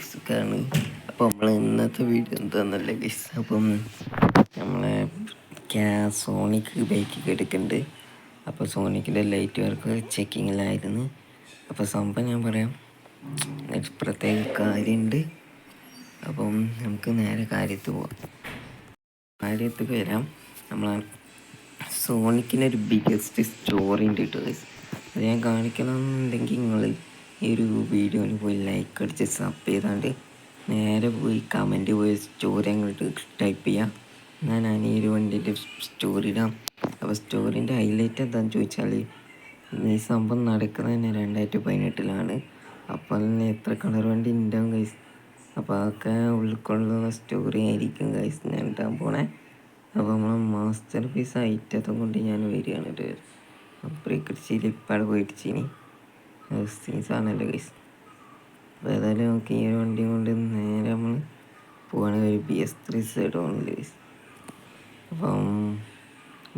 സുഖമാണ് അപ്പോൾ നമ്മൾ ഇന്നത്തെ വീഡിയോ എന്താണെന്നല്ല ഗൈസ് അപ്പം നമ്മളെ സോണിക്ക് ബൈക്ക് എടുക്കുന്നുണ്ട് അപ്പോൾ സോണിക്കിന്റെ ലൈറ്റ് വർക്ക് ചെക്കിങ്ങിലായിരുന്നു അപ്പോൾ സംഭവം ഞാൻ പറയാം. പ്രത്യേക കാര്യമുണ്ട് അപ്പം നമുക്ക് നേരെ കാര്യത്ത് പോവാം. കാര്യത്ത് വരാം. നമ്മളെ സോണിക്കിനൊരു ബിഗസ്റ്റ് സ്റ്റോറി ഉണ്ട് കേട്ടോ അത് ഞാൻ കാണിക്കണമെന്നുണ്ടെങ്കിൽ നിങ്ങൾ ഈ ഒരു വീഡിയോയിൽ പോയി ലൈക്ക് അടിച്ച് സബ് ചെയ്താണ്ട് നേരെ പോയി കമന്റ് പോയി സ്റ്റോറി അങ്ങോട്ട് ടൈപ്പ് ചെയ്യാം. ഞാൻ ഒരു വണ്ടിന്റെ സ്റ്റോറി ഇടാം. അപ്പോൾ സ്റ്റോറിന്റെ ഹൈലൈറ്റ് എന്താണെന്ന് ചോദിച്ചാൽ ഈ സംഭവം നടക്കുന്നത് തന്നെ രണ്ടായിരത്തി പതിനെട്ടിലാണ് അപ്പോൾ തന്നെ എത്ര കളർ വണ്ടി ഉണ്ടാവും ഗൈസ് അപ്പോൾ അതൊക്കെ ഉൾക്കൊള്ളുന്ന സ്റ്റോറി ആയിരിക്കും ഗൈസ് ഞാൻ ഇടാൻ പോണേ. അപ്പോൾ നമ്മളെ മാസ്റ്റർ പീസ് ഐറ്റത്തെ കൊണ്ട് ഞാൻ വരികയാണ് ഇത് പ്രിക്കടിച്ചിൽ ഇപ്പാട് പോയിടിച്ചിനി സീസാണല്ലോ ഗൈസ് അപ്പോൾ ഏതായാലും നമുക്ക് ഈ ഒരു വണ്ടിയും കൊണ്ട് നേരെ നമ്മൾ പോവാണ്. ഒരു ബി എസ് ത്രീ സൈഡ് ഓണിൽ ഗൈസ് അപ്പം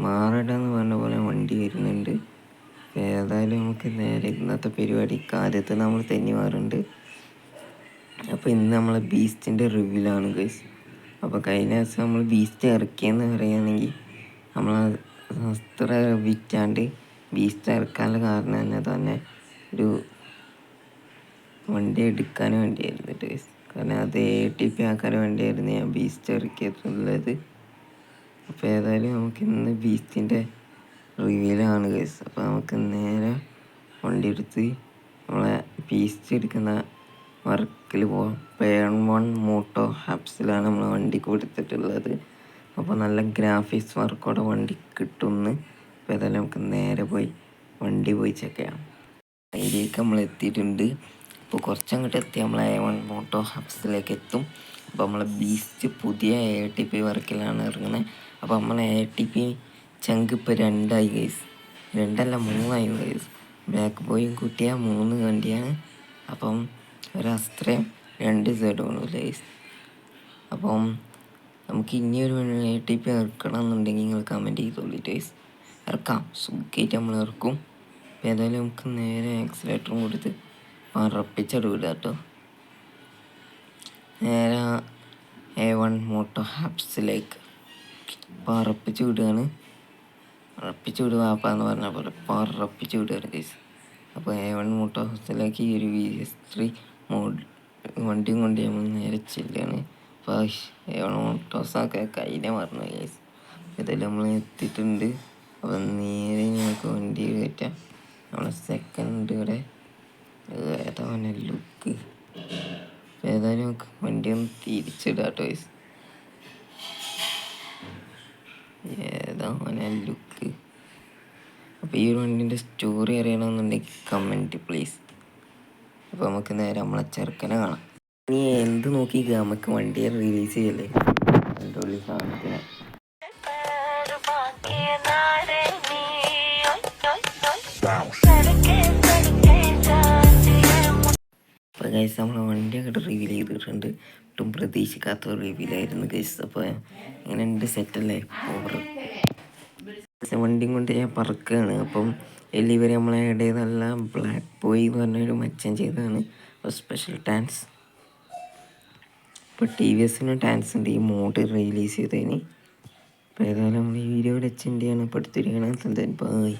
മാറട്ടെന്ന് പറഞ്ഞ പോലെ വണ്ടി വരുന്നുണ്ട്. അപ്പോൾ ഏതായാലും നമുക്ക് നേരെ ഇന്നത്തെ പരിപാടി കാലത്ത് നമ്മൾ തെന്നി മാറുന്നുണ്ട് അപ്പോൾ ഇന്ന് നമ്മളെ ബീസ്റ്റിന്റെ റിവ്യൂലാണ് ഗൈസ് അപ്പോൾ കഴിഞ്ഞ ദിവസം നമ്മൾ ബീസ്റ്റ് ഇറക്കിയെന്ന് പറയുകയാണെങ്കിൽ നമ്മൾ അത്ര വിറ്റാണ്ട് ബീസ്റ്റ് ഇറക്കാനുള്ള കാരണം തന്നെ തന്നെ ഒരു വണ്ടി എടുക്കാൻ വേണ്ടിയായിരുന്നു ഗൈസ് കാരണം അത് എ ടി പി ആക്കാൻ വേണ്ടിയായിരുന്നു ഞാൻ ബീസ്റ്റ് ഇറക്കിയിട്ടുള്ളത്. അപ്പോൾ ഏതായാലും നമുക്ക് ഇന്ന് ബീസ്റ്റിന്റെ റിവ്യൂലാണ് കേസ് അപ്പോൾ നമുക്ക് നേരെ വണ്ടി എടുത്ത് നമ്മളെ ബീസ്റ്റ് എടുക്കുന്ന വർക്കിൽ പോവാം. പേൺ വൺ മോട്ടോ ഹാപ്സിലാണ് നമ്മൾ വണ്ടി കൊടുത്തിട്ടുള്ളത്. അപ്പോൾ നല്ല ഗ്രാഫിക്സ് വർക്കോടെ വണ്ടി കിട്ടുമെന്ന് അപ്പോൾ ഏതായാലും നമുക്ക് നേരെ പോയി വണ്ടി പോയി ചെക്ക് ചെയ്യാം. അതിലേക്ക് നമ്മൾ എത്തിയിട്ടുണ്ട്. ഇപ്പോൾ കുറച്ചങ്ങോട്ട് എത്തി നമ്മൾ എ വൺ മോട്ടോ ഹബ്സിലേക്ക് എത്തും. അപ്പോൾ നമ്മളെ ബീസ്റ്റ് പുതിയ എ ടി പി വർക്കിലാണ് ഇറങ്ങുന്നത് അപ്പോൾ നമ്മൾ എ ടി പി ചങ്ക് ഇപ്പോൾ രണ്ടായി ഗൈസ് രണ്ടല്ല മൂന്നായി ഗൈസ് ബ്ലാക്ക് ബോയും കൂട്ടിയ മൂന്ന് വണ്ടിയാണ്. അപ്പം ഒരസ്ത്രയും രണ്ട് സൈഡുമാണ് ഗൈസ് അപ്പം നമുക്ക് ഇനിയൊരു എ ടി പി ഇറക്കണം എന്നുണ്ടെങ്കിൽ നിങ്ങൾ കമന്റ് ചെയ്തോളൂ ഗൈസ് ഇറക്കാം. സുഖമായിട്ട് നമ്മൾ ഇറക്കും. അപ്പം ഏതായാലും നമുക്ക് നേരെ ആക്സിലേറ്ററും കൊടുത്ത് പറപ്പിച്ചട് വിടുക കേട്ടോ. നേരെ എ വൺ മോട്ടോ ഹാപ്സിലേക്ക് പറപ്പിച്ച് വിടുകയാണ്. പറപ്പിച്ച് വിടുക എന്ന് പറഞ്ഞ പോലെ പറപ്പിച്ച് വിടുകയാണ് ഗൈസ് അപ്പോൾ എ വൺ മോട്ടോ ഹാപ്സിലേക്ക് ഈ ഒരു വി എസ് ത്രീ വണ്ടിയും കൊണ്ട് നമ്മൾ നേരെ ചെല്ലുകയാണ് അപ്പോൾ മോട്ടോസൊക്കെ കയ്യിലെ മറന്നു കേസ് ഇതെല്ലാം നമ്മൾ എത്തിയിട്ടുണ്ട്. അപ്പം നേരെ ഞങ്ങൾക്ക് വണ്ടി കയറ്റാം. നമ്മളെ സെക്കൻഡ് ഇവിടെ. ഏതാ ലുക്ക് ഏതായാലും നമുക്ക് വണ്ടി ഒന്ന് തിരിച്ചിടാം ഗൈസ് ഏതാ ലുക്ക് അപ്പോൾ ഈ ഒരു സ്റ്റോറി അറിയണമെന്നുണ്ടെങ്കിൽ കമന്റ് പ്ലീസ് അപ്പോൾ നമുക്ക് നേരെ നമ്മളെ ചെറുക്കനെ കാണാം. നീ എന്ത് നോക്കി നമുക്ക് വണ്ടി റിലീസ് ചെയ്യല്ലേ? അടിപൊളി സാധനത്തിന്. അപ്പോൾ ഗൈസ് നമ്മൾ വണ്ടി അങ്ങോട്ട് റിവീൽ ചെയ്തിട്ടുണ്ട്. ഒട്ടും പ്രതീക്ഷിക്കാത്ത റിവീലായിരുന്നു ഗൈസ് അപ്പോൾ ഇങ്ങനെ ഉണ്ട് സെറ്റല്ലേ ഓവർ വണ്ടിയും കൊണ്ട് ഞാൻ പറക്കുകയാണ് അപ്പം എല്ലിവർ നമ്മളെ ഇടയതല്ല ബ്ലാക്ക് ബോയ് എന്ന് പറഞ്ഞൊരു മച്ചൻ ചെയ്തതാണ്. അപ്പോൾ സ്പെഷ്യൽ ടാൻസ് ഇപ്പോൾ ടി വി എസിന് ടാൻസ് ഉണ്ട്. ഈ മോഡ് റിലീസ് ചെയ്തതിന്. അപ്പോൾ ഏതായാലും നമ്മൾ ഈ വീഡിയോ അച്ഛന്റെയാണ് ഇപ്പോൾ എടുത്തിരിക്കണം ബൈ